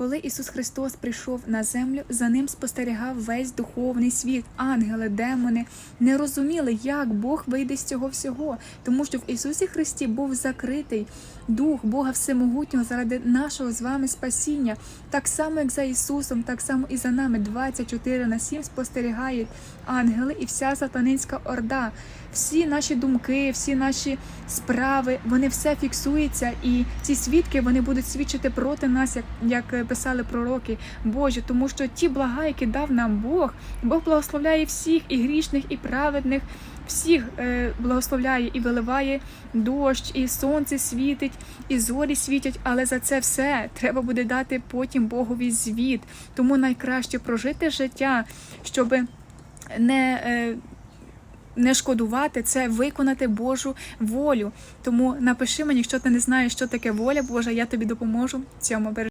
коли Ісус Христос прийшов на землю, за ним спостерігав весь духовний світ. Ангели, демони не розуміли, як Бог вийде з цього всього, тому що в Ісусі Христі був закритий дух Бога Всемогутнього заради нашого з вами спасіння. Так само, як за Ісусом, так само і за нами 24 на 7 спостерігають ангели і вся сатанинська орда. Всі наші думки, всі наші справи, вони все фіксуються, і ці свідки вони будуть свідчити проти нас, як, як писали пророки Божі, тому що ті блага, які дав нам Бог, Бог благословляє всіх, і грішних, і праведних, всіх е, благословляє і виливає дощ, і сонце світить, і зорі світять. Але за це все треба буде дати потім Богові звіт. Тому найкраще прожити життя, щоб не. е, не шкодувати це виконати Божу волю. Тому напиши мені, якщо ти не знаєш, що таке воля Божа, я тобі допоможу цьому. Бережи